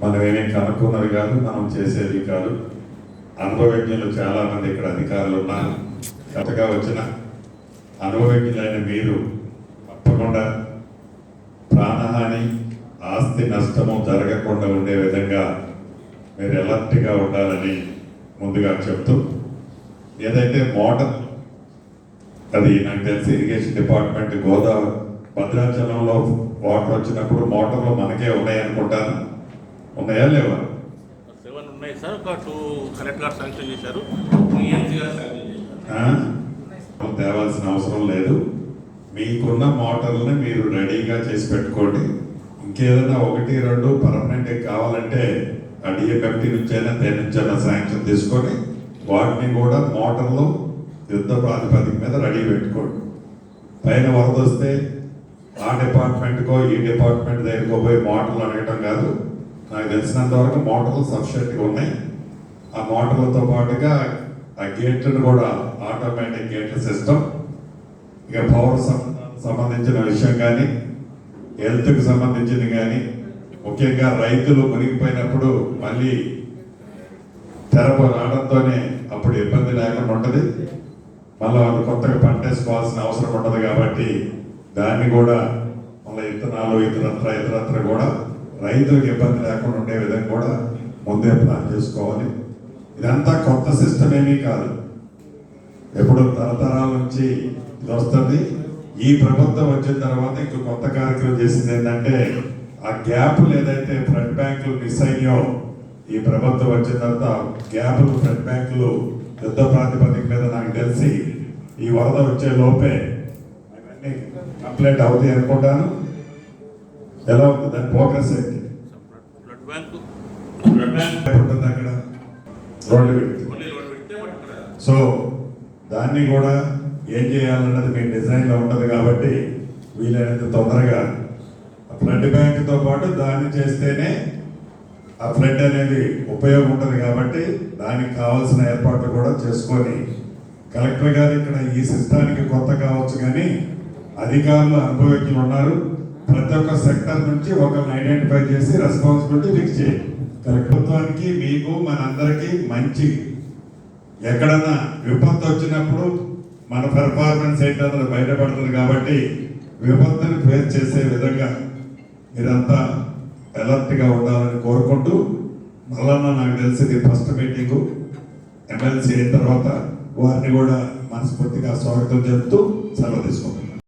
మనం ఏమీ కనుక్కున్నది కాదు మనం చేసేది కాదు. అనుభవజ్ఞులు చాలా మంది ఇక్కడ అధికారులు ఉన్నారు కొత్తగా వచ్చిన అనుభవజ్ఞులైన మీరు తప్పకుండా ప్రాణహాని ఆస్తి నష్టము జరగకుండా ఉండే విధంగా మీరు ఎలర్ట్గా ఉండాలని ముందుగా చెప్తూ ఏదైతే మోటార్ అది నాకు తెలిసి ఇరిగేషన్ డిపార్ట్మెంట్ గోదావరి భద్రాచలంలో వాటర్ వచ్చినప్పుడు మోటార్లు మనకే ఉన్నాయి అనుకుంటాను ఉన్నాయా లేవా? సెవెన్ ఉన్నాయి సార్ ఒక టూ కలెక్టర్ గారు శాంక్షన్ చేశారు. ఈఎన్సీ గారు శాంక్షన్ చేశారు. ఆ? తేవాల్సిన అవసరం లేదు. మీకున్న మోటార్లని మీరు రెడీగా చేసి పెట్టుకోండి. ఇంకేదైనా ఒకటి రెండు పర్మనెంట్ కావాలంటే ఆ డిఎఫ్ఎఫ్టీ నుంచైనా దేని నుంచైనా శాంక్షన్ తీసుకొని వాటిని కూడా మోటార్లు యుద్ధ ప్రాతిపదిక మీద రెడీ పెట్టుకోండి. పైన వరద వస్తే ఆ డిపార్ట్మెంట్కో ఈ డిపార్ట్మెంట్ దగ్గరకో పోయి మోటార్లు అడగటం కాదు. నాకు తెలిసినంత వరకు మోటార్లు సఫిషియెంట్గా ఉన్నాయి. ఆ మోటార్లతో పాటుగా ఆ గేట్లను కూడా ఆటోమేటిక్ గేట్ల సిస్టమ్ ఇక పవర్ సంబంధించిన విషయం కానీ హెల్త్కి సంబంధించింది కానీ ముఖ్యంగా రైతులు మునిగిపోయినప్పుడు మళ్ళీ తెరపు రావడంతోనే అప్పుడు ఇబ్బంది లేకుండా ఉంటుంది. మళ్ళీ వాళ్ళు కొత్తగా పంట వేసుకోవాల్సిన అవసరం ఉండదు కాబట్టి దాన్ని కూడా మళ్ళీ ఇత్తనాలు ఇతరత్ర ఇతరత్ర కూడా రైతులకు ఇబ్బంది లేకుండా ఉండే విధంగా కూడా ముందే ప్లాన్ చేసుకోవాలి. ఇదంతా కొత్త సిస్టమ్ ఏమీ కాదు. ఎప్పుడు తరతరాల నుంచి ఇది వస్తుంది. ఈ ప్రభుత్వం వచ్చిన తర్వాత ఇంక కొత్త కార్యక్రమం చేసింది ఏంటంటే ఆ గ్యాప్లు ఏదైతే ఫ్రంట్ బ్యాంకులు మిస్ అయ్యో ఈ ప్రభుత్వం వచ్చిన తర్వాత గ్యాప్లు ఫ్రంట్ బ్యాంకులు యుద్ధ ప్రాతిపదిక మీద నాకు తెలిసి ఈ వరద వచ్చే లోపే అవన్నీ కంప్లీట్ అవుతాయి అనుకుంటాను. ఎలా ఉంది? దాని ప్రోగ్రెస్ ఏంటి? ఉంటుంది అక్కడ? రోడ్డు సో దాన్ని కూడా ఏం చేయాలన్నది మీ డిజైన్లో ఉంటుంది కాబట్టి వీలైనంత తొందరగా ఫ్లడ్ బ్యాంక్తో పాటు దాన్ని చేస్తేనే ఆ ఫ్లడ్ అనేది ఉపయోగం ఉంటుంది కాబట్టి దానికి కావాల్సిన ఏర్పాట్లు కూడా చేసుకొని కలెక్టర్ గారు ఇక్కడ ఈ సిస్టానికి కొత్త కావచ్చు కానీ అధికారులు అనుభవజ్ఞులు ఉన్నారు. ప్రతి ఒక్క సెక్టర్ నుంచి ఒకరిని ఐడెంటిఫై చేసి రెస్పాన్సిబిలిటీ ఫిక్స్ చేయండి ప్రభుత్వానికి మీకు మనందరికీ మంచి. ఎక్కడన్నా విపత్తు వచ్చినప్పుడు మన పెర్ఫార్మెన్స్ ఏంటన్నది బయటపడుతుంది కాబట్టి విపత్తుని ఫేస్ చేసే విధంగా మీరంతా అలర్ట్గా ఉండాలని కోరుకుంటూ మళ్ళా నాకు తెలిసింది ఫస్ట్ మీటింగు ఎమ్మెల్సీ అయిన తర్వాత వారిని కూడా మనస్ఫూర్తిగా స్వాగతం చెప్తూ సెలవు తీసుకుంటున్నాను.